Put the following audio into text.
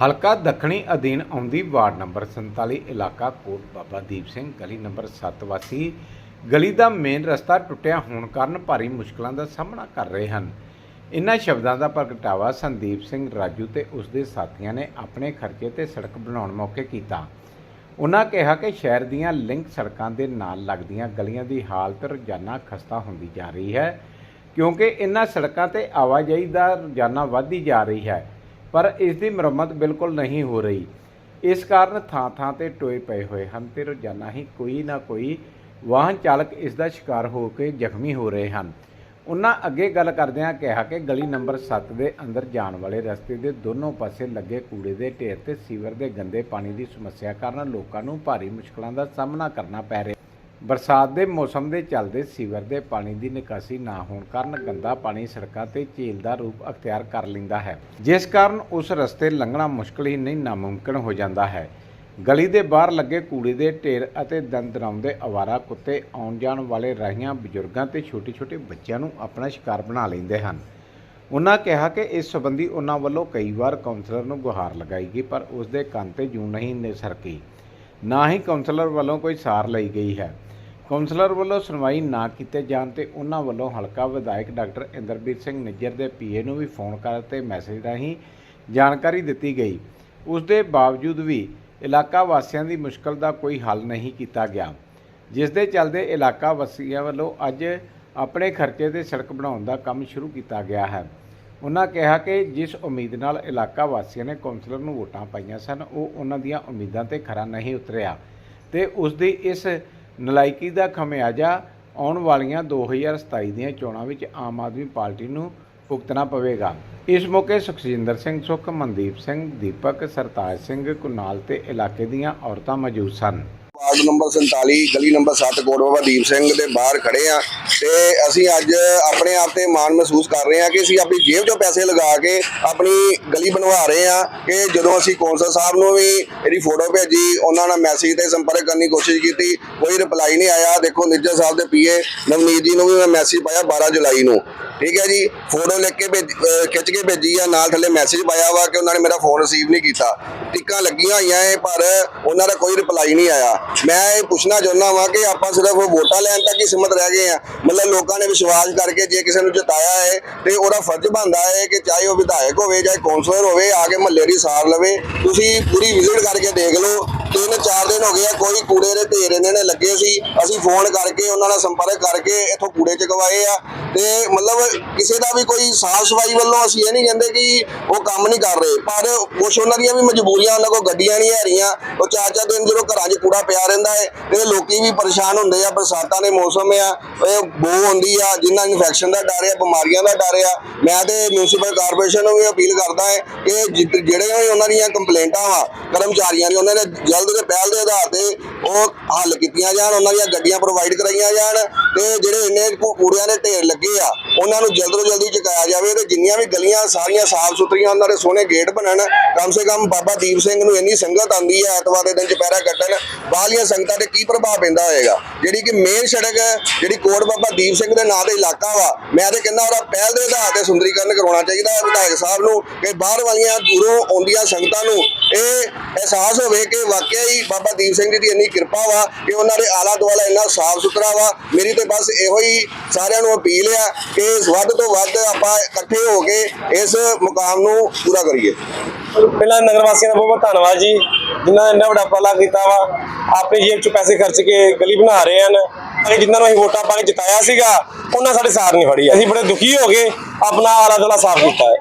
ਹਲਕਾ ਦੱਖਣੀ ਅਧੀਨ ਆਉਂਦੀ ਵਾਰਡ ਨੰਬਰ 47 ਇਲਾਕਾ ਕੋਟ ਬਾਬਾ ਦੀਪ ਸਿੰਘ, ਗਲੀ ਨੰਬਰ 7 ਵਾਸੀ। ਗਲੀ ਦਾ ਮੇਨ ਰਸਤਾ ਟੁੱਟਿਆ ਹੋਣ ਕਾਰਨ ਭਾਰੀ ਮੁਸ਼ਕਲਾਂ ਦਾ ਸਾਹਮਣਾ ਕਰ ਰਹੇ ਹਨ। ਇਨ੍ਹਾਂ ਸ਼ਬਦਾਂ ਦਾ ਪ੍ਰਗਟਾਵਾ ਸੰਦੀਪ ਸਿੰਘ ਰਾਜੂ ਤੇ ਉਸ ਦੇ ਸਾਥੀਆਂ ਨੇ ਆਪਣੇ ਖਰਚੇ ਤੇ ਸੜਕ ਬਣਾਉਣ ਮੌਕੇ ਕੀਤਾ। ਉਨ੍ਹਾਂ ਕਿਹਾ ਕਿ ਸ਼ਹਿਰ ਦੀਆਂ ਲਿੰਕ ਸੜਕਾਂ ਦੇ ਨਾਲ ਲੱਗਦੀਆਂ ਗਲੀਆਂ ਦੀ ਹਾਲਤ ਰੋਜ਼ਾਨਾ ਖਸਤਾ ਹੁੰਦੀ ਜਾ ਰਹੀ ਹੈ, ਕਿਉਂਕਿ ਇਨ੍ਹਾਂ ਸੜਕਾਂ ਤੇ ਆਵਾਜਾਈ ਦਾ ਰੋਜ਼ਾਨਾ ਵੱਧਦੀ ਜਾ ਰਹੀ ਹੈ। ਪਰ ਇਸ ਦੀ ਮੁਰੰਮਤ ਬਿਲਕੁਲ ਨਹੀਂ ਹੋ ਰਹੀ। ਇਸ ਕਾਰਨ ਥਾਂ-ਥਾਂ ਤੇ ਟੋਏ ਪਏ ਹੋਏ ਹਨ ਤੇ ਰੋਜ਼ਾਨਾ ਹੀ ਕੋਈ ਨਾ ਕੋਈ ਵਾਹਨ ਚਾਲਕ ਇਸ ਦਾ ਸ਼ਿਕਾਰ ਹੋ ਕੇ ਜ਼ਖਮੀ ਹੋ ਰਹੇ ਹਨ। ਉਹਨਾਂ ਅੱਗੇ ਗੱਲ ਕਰਦਿਆਂ ਕਿਹਾ ਕਿ ਗਲੀ ਨੰਬਰ 7 ਦੇ ਅੰਦਰ ਜਾਣ ਵਾਲੇ ਰਸਤੇ ਦੇ ਦੋਨੋਂ ਪਾਸੇ ਲੱਗੇ ਕੂੜੇ ਦੇ ਢੇਰ ਤੇ ਸੀਵਰ ਦੇ ਗੰਦੇ ਪਾਣੀ ਦੀ ਸਮੱਸਿਆ ਕਾਰਨ ਲੋਕਾਂ ਨੂੰ ਭਾਰੀ ਮੁਸ਼ਕਲਾਂ ਦਾ ਸਾਹਮਣਾ ਕਰਨਾ ਪੈ ਰਿਹਾ। ਬਰਸਾਤ ਦੇ ਮੌਸਮ ਦੇ ਚੱਲਦੇ ਸੀਵਰ ਦੇ ਪਾਣੀ ਦੀ ਨਿਕਾਸੀ ਨਾ ਹੋਣ ਕਾਰਨ ਗੰਦਾ ਪਾਣੀ ਸੜਕਾਂ ਤੇ ਝੀਲ ਦਾ ਰੂਪ ਅਖਤਿਆਰ ਕਰ ਲੈਂਦਾ ਹੈ। ਜਿਸ ਕਾਰਨ ਉਸ ਰਸਤੇ ਲੰਘਣਾ ਮੁਸ਼ਕਲ ਹੀ ਨਹੀਂ, ਨਾਮੁਮਕਿਨ ਹੋ ਜਾਂਦਾ ਹੈ। ਗਲੀ ਦੇ ਬਾਹਰ ਲੱਗੇ ਕੂੜੇ ਦੇ ਢੇਰ ਅਤੇ ਦੰਦਰਾਉਂਦੇ ਅਵਾਰਾ ਕੁੱਤੇ ਆਉਣ ਜਾਣ ਵਾਲੇ ਰਾਹੀਆਂ ਬਜ਼ੁਰਗਾਂ ਤੇ ਛੋਟੇ-ਛੋਟੇ ਬੱਚਿਆਂ ਨੂੰ ਆਪਣਾ ਸ਼ਿਕਾਰ ਬਣਾ ਲੈਂਦੇ ਹਨ। ਉਹਨਾਂ ਕਿਹਾ ਕਿ ਇਸ ਸਬੰਧੀ ਉਹਨਾਂ ਵੱਲੋਂ ਕਈ ਵਾਰ ਕਾਉਂਸਲਰ ਨੂੰ ਗੁਹਾਰ ਲਗਾਈ ਗਈ, ਪਰ ਉਸ ਦੇ ਕੰਨ ਤੇ ਜੂੰ ਨਹੀਂ ਨਿਸਰਕੀ ਨਾ ਹੀ ਕਾਉਂਸਲਰ ਵੱਲੋਂ ਕੋਈ ਸਾਰ ਲਈ ਗਈ ਹੈ। ਕੌਂਸਲਰ ਵੱਲੋਂ ਸੁਣਵਾਈ ਨਾ ਕੀਤੇ ਜਾਣ ਤੇ ਉਹਨਾਂ ਵੱਲੋਂ ਹਲਕਾ ਵਿਧਾਇਕ ਡਾਕਟਰ ਇੰਦਰਬੀਰ ਸਿੰਘ ਨਿੱਜਰ ਦੇ ਪੀਏ ਨੂੰ ਵੀ ਫੋਨ ਕਰ ਤੇ ਮੈਸੇਜ ਰਾਹੀਂ ਜਾਣਕਾਰੀ ਦਿੱਤੀ ਗਈ। ਉਸ ਦੇ ਬਾਵਜੂਦ ਵੀ ਇਲਾਕਾ ਵਾਸੀਆਂ ਦੀ ਮੁਸ਼ਕਲ ਦਾ ਕੋਈ ਹੱਲ ਨਹੀਂ ਕੀਤਾ ਗਿਆ। ਜਿਸ ਦੇ ਚੱਲਦੇ ਇਲਾਕਾ ਵਾਸੀਆਂ ਵੱਲੋਂ ਅੱਜ ਆਪਣੇ ਖਰਚੇ ਤੇ ਸੜਕ ਬਣਾਉਣ ਦਾ ਕੰਮ ਸ਼ੁਰੂ ਕੀਤਾ ਗਿਆ ਹੈ। ਉਹਨਾਂ ਕਿਹਾ ਕਿ ਜਿਸ ਉਮੀਦ ਨਾਲ ਇਲਾਕਾ ਵਾਸੀਆਂ ਨੇ ਕੌਂਸਲਰ ਨੂੰ ਵੋਟਾਂ ਪਾਈਆਂ ਸਨ, ਉਹ ਉਹਨਾਂ ਦੀਆਂ ਉਮੀਦਾਂ ਤੇ ਖਰਾ ਨਹੀਂ ਉਤਰਿਆ ਤੇ ਉਸ ਦੀ ਇਸ ਨਲਾਇਕੀ ਦਾ ਖਮਿਆਜਾ ਆਉਣ ਵਾਲੀਆਂ 2027 ਦੀਆਂ ਚੋਣਾਂ ਵਿੱਚ ਆਮ ਆਦਮੀ ਪਾਰਟੀ ਨੂੰ ਭੁਗਤਣਾ ਪਵੇਗਾ। ਇਸ ਮੌਕੇ ਸੁਖਜਿੰਦਰ ਸਿੰਘ ਸੁਖ, ਮਨਦੀਪ ਸਿੰਘ, ਦੀਪਕ, ਸਰਤਾਜ ਸਿੰਘ ਕੁਨਾਲ ਤੇ ਇਲਾਕੇ ਦੀਆਂ ਔਰਤਾਂ ਮੌਜੂਦ ਸਨ। ਵਾਰਡ ਨੰਬਰ 47 ਗਲੀ ਨੰਬਰ 7 ਕੋਟ ਬਾਬਾ ਦੀਪ ਸਿੰਘ ਦੇ ਬਾਹਰ ਖੜੇ ਆ ਤੇ ਅਸੀਂ ਅੱਜ ਆਪਣੇ ਆਪ ਤੇ ਮਾਣ ਮਹਿਸੂਸ ਕਰ ਰਹੇ ਆ ਕਿ ਅਸੀਂ ਆਪਣੀ ਜੇਬ 'ਚੋਂ ਪੈਸੇ ਲਗਾ ਕੇ ਆਪਣੀ ਗਲੀ ਬਣਵਾ ਰਹੇ ਆ ਕਿ ਜਦੋਂ ਅਸੀਂ ਕੌਂਸਲ ਸਾਹਿਬ ਨੂੰ ਵੀ ਇਹਦੀ ਫੋਟੋ ਭੇਜੀ, ਉਹਨਾਂ ਨਾਲ ਮੈਸੇਜ ਤੇ ਸੰਪਰਕ ਕਰਨ ਦੀ ਕੋਸ਼ਿਸ਼ ਕੀਤੀ, ਕੋਈ ਰਿਪਲਾਈ ਨਹੀਂ ਆਇਆ। ਦੇਖੋ, ਨਿੱਜਰ ਸਾਹਿਬ ਦੇ ਪੀਏ ਨਵਨੀਤ ਜੀ ਨੂੰ ਵੀ ਮੈਂ ਮੈਸੇਜ ਪਾਇਆ 12 ਜੁਲਾਈ ਨੂੰ। ਠੀਕ ਹੈ ਜੀ? ਫੋਟੋ ਲਿਖ ਕੇ ਭੇਜ- ਖਿੱਚ ਕੇ ਭੇਜੀ ਆ, ਨਾਲ ਥੱਲੇ ਮੈਸੇਜ ਪਾਇਆ ਵਾ ਕਿ ਉਹਨਾਂ ਨੇ ਮੇਰਾ ਫੋਨ ਰਿਸੀਵ ਨਹੀਂ ਕੀਤਾ। ਟਿੱਕਾਂ ਲੱਗੀਆਂ ਹੋਈਆਂ ਏ ਪਰ ਉਹਨਾਂ ਦਾ ਕੋਈ ਰਿਪਲਾਈ ਨਹੀਂ ਆਇਆ। ਮੈਂ ਇਹ ਪੁੱਛਣਾ ਚਾਹੁੰਦਾ ਵਾਂ ਕਿ ਆਪਾਂ ਸਿਰਫ ਵੋਟਾਂ ਲੈਣ ਤੱਕ ਹੀ ਸੀਮਤ ਰਹਿ ਗਏ ਆ। ਮਤਲਬ ਲੋਕਾਂ ਨੇ ਵਿਸ਼ਵਾਸ ਕਰਕੇ ਜੇ ਕਿਸੇ ਨੂੰ ਜਿਤਾਇਆ ਹੈ ਤੇ ਉਹਦਾ ਫਰਜ਼ ਬਣਦਾ ਹੈ ਕਿ ਚਾਹੇ ਉਹ ਵਿਧਾਇਕ ਹੋਵੇ, ਚਾਹੇ ਕੌਂਸਲਰ ਹੋਵੇ, ਆ ਕੇ ਮਹੱਲੇ ਦੀ ਸਾਰ ਲਵੇ। ਤੁਸੀਂ ਪੂਰੀ ਵਿਜ਼ਿਟ ਕਰਕੇ ਦੇਖ ਲਓ। ਤਿੰਨ ਚਾਰ ਦਿਨ ਹੋ ਗਏ ਆ, ਕੋਈ ਕੂੜੇ ਦੇ ਢੇਰ ਇਹਨਾਂ ਨੇ ਲੱਗੇ ਸੀ। ਅਸੀਂ ਫੋਨ ਕਰਕੇ, ਉਹਨਾਂ ਨਾਲ ਸੰਪਰਕ ਕਰਕੇ ਇੱਥੋਂ ਕੂੜੇ ਚਕਵਾਏ ਆ। ਤੇ ਮਤਲਬ ਕਿਸੇ ਦਾ ਵੀ ਕੋਈ ਸਾਫ਼ ਸਫ਼ਾਈ ਵੱਲੋਂ ਅਸੀਂ ਇਹ ਨਹੀਂ ਕਹਿੰਦੇ ਕਿ ਉਹ ਕੰਮ ਨਹੀਂ ਕਰ ਰਹੇ, ਪਰ ਕੁਛ ਉਹਨਾਂ ਦੀਆਂ ਵੀ ਮਜਬੂਰੀਆਂ, ਉਹਨਾਂ ਕੋਲ ਗੱਡੀਆਂ ਨਹੀਂ ਹੈ ਰਹੀਆਂ ਉਹ ਚਾਰ ਚਾਰ ਦਿਨ ਜਦੋਂ ਘਰਾਂ 'ਚ ਕੂੜਾ ਪਿਆ ਰਹਿੰਦਾ ਹੈ ਤੇ ਲੋਕੀ ਵੀ ਪਰੇਸ਼ਾਨ ਹੁੰਦੇ ਆ, ਬਰਸਾਤਾਂ ਦੇ ਮੌਸਮ ਆ, ਇਹ ਬੋ ਹੁੰਦੀ ਆ, ਜਿੰਨਾ ਇਨਫੈਕਸ਼ਨ ਦਾ ਡਰ ਆ, ਬਿਮਾਰੀਆਂ ਦਾ ਡਰ ਆ। ਮੈਂ ਤੇ ਮਿਊਨਿਸਪਲ ਕਾਰਪੋਰੇਸ਼ਨ ਨੂੰ ਵੀ ਅਪੀਲ ਕਰਦਾ ਹੈ ਕਿ ਜਿ- ਜਿਹੜੇ ਉਹਨਾਂ ਦੀਆਂ ਕੰਪਲੇਂਟਾਂ ਵਾ ਕਰਮਚਾਰੀਆਂ ਦੀ ਉਹਨਾਂ ਨੇ ਜਲਦ ਤੇ ਪਹਿਲ ਦੇ ਆਧਾਰ ਤੇ ਉਹ ਹੱਲ ਕੀਤੀਆਂ ਜਾਣ, ਉਹਨਾਂ ਦੀਆਂ ਗੱਡੀਆਂ ਪ੍ਰੋਵਾਈਡ ਕਰਾਈਆਂ ਜਾਣ ਤੇ ਜਿਹੜੇ ਇੰਨੇ ਕੂੜਿਆਂ ਦੇ ਢੇਰ ਲੱਗੇ ਆ ਉਹਨਾਂ ਨੂੰ ਜਲਦ ਤੋਂ ਜਲਦੀ ਚੁਕਾਇਆ ਜਾਵੇ ਤੇ ਜਿੰਨੀਆਂ ਵੀ ਗਲੀਆਂ ਸਾਰੀਆਂ ਸਾਫ਼ ਸੁਥਰੀਆਂ ਉਹਨਾਂ ਦੇ ਸੋਹਣੇ ਗੇਟ ਬਣਨ। ਕਮ ਸੇ ਕਮ ਬਾਬਾ ਦੀਪ ਸਿੰਘ ਨੂੰ ਇੰਨੀ ਸੰਗਤ ਆਉਂਦੀ ਹੈ ਐਤਵਾਰ ਦੇ ਦਿਨ ਚੁਪਹਿਰਾ ਕੱਟਣ। ਬਾਹਲੀਆਂ ਸੰਗਤਾਂ ਤੇ ਕੀ ਪ੍ਰਭਾਵ ਪੈਂਦਾ ਹੋਏਗਾ? ਜਿਹੜੀ ਕਿ ਮੇਨ ਸੜਕ ਹੈ, ਜਿਹੜੀ ਕੋਟ ਬਾਬਾ ਦੀਪ ਸਿੰਘ ਦੇ ਨਾਂ ਦੇ ਇਲਾਕਾ ਵਾ ਮੈਂ ਤੇ ਕਹਿੰਦਾ ਉਹਦਾ ਪਹਿਲ ਦੇ ਆਧਾਰ ਤੇ ਸੁੰਦਰੀਕਰਨ ਕਰਾਉਣਾ ਚਾਹੀਦਾ ਹੈ ਵਿਧਾਇਕ ਸਾਹਿਬ ਨੂੰ ਕਿ ਬਾਹਰ ਵਾਲੀਆਂ ਦੂਰੋਂ ਆਉਂਦੀਆਂ ਸੰਗਤਾਂ ਨੂੰ ਇਹ ਅਹਿਸਾਸ ਹੋਵੇ ਕਿ ਵਾਕਿਆ ਹੀ ਬਾਬਾ ਦੀਪ ਸਿੰਘ ਜੀ ਦੀ ਇੰਨੀ ਕਿਰਪਾ ਵਾ ਕਿ ਉਹਨਾਂ ਦੇ ਆਲਾ ਦੁਆਲਾ ਇੰਨਾ ਸਾਫ਼ ਸੁਥਰਾ ਵਾ। ਮੇਰੀ ਤੇ ਬਸ ਇਹੋ ਹੀ ਸਾਰਿਆਂ ਨੂੰ ਅਪੀਲ ਆ ਕਿ ਵੱਧ ਤੋਂ ਵੱਧ ਆਪਾਂ ਇਕੱਠੇ ਹੋ ਕੇ ਇਸ ਮੁਕਾਮ ਨੂੰ ਪੂਰਾ ਕਰੀਏ। ਪਹਿਲਾਂ ਨਗਰ ਵਾਸੀਆਂ ਦਾ ਬਹੁਤ ਬਹੁਤ ਧੰਨਵਾਦ ਜੀ, ਜਿਨ੍ਹਾਂ ਨੇ ਇੰਨਾ ਵੱਡਾ ਪਾਲਾ ਕੀਤਾ ਵਾ। ਆਪਣੀ ਜੇਬ 'ਚ ਪੈਸੇ ਖਰਚ ਕੇ ਗਲੀ ਬਣਾ ਰਹੇ ਹਨ। ਅਤੇ ਜਿਨ੍ਹਾਂ ਨੂੰ ਅਸੀਂ ਵੋਟਾਂ ਪਾ ਕੇ ਜਿਤਾਇਆ ਸੀਗਾ, ਉਹਨਾਂ ਸਾਡੇ ਸਾਰ ਨਹੀਂ ਫੜੀ। ਅਸੀਂ ਬੜੇ ਦੁਖੀ ਹੋ ਗਏ ਆਪਣਾ ਆਲਾ ਦੁਆਲਾ ਸਾਫ਼ ਕੀਤਾ ਹੈ।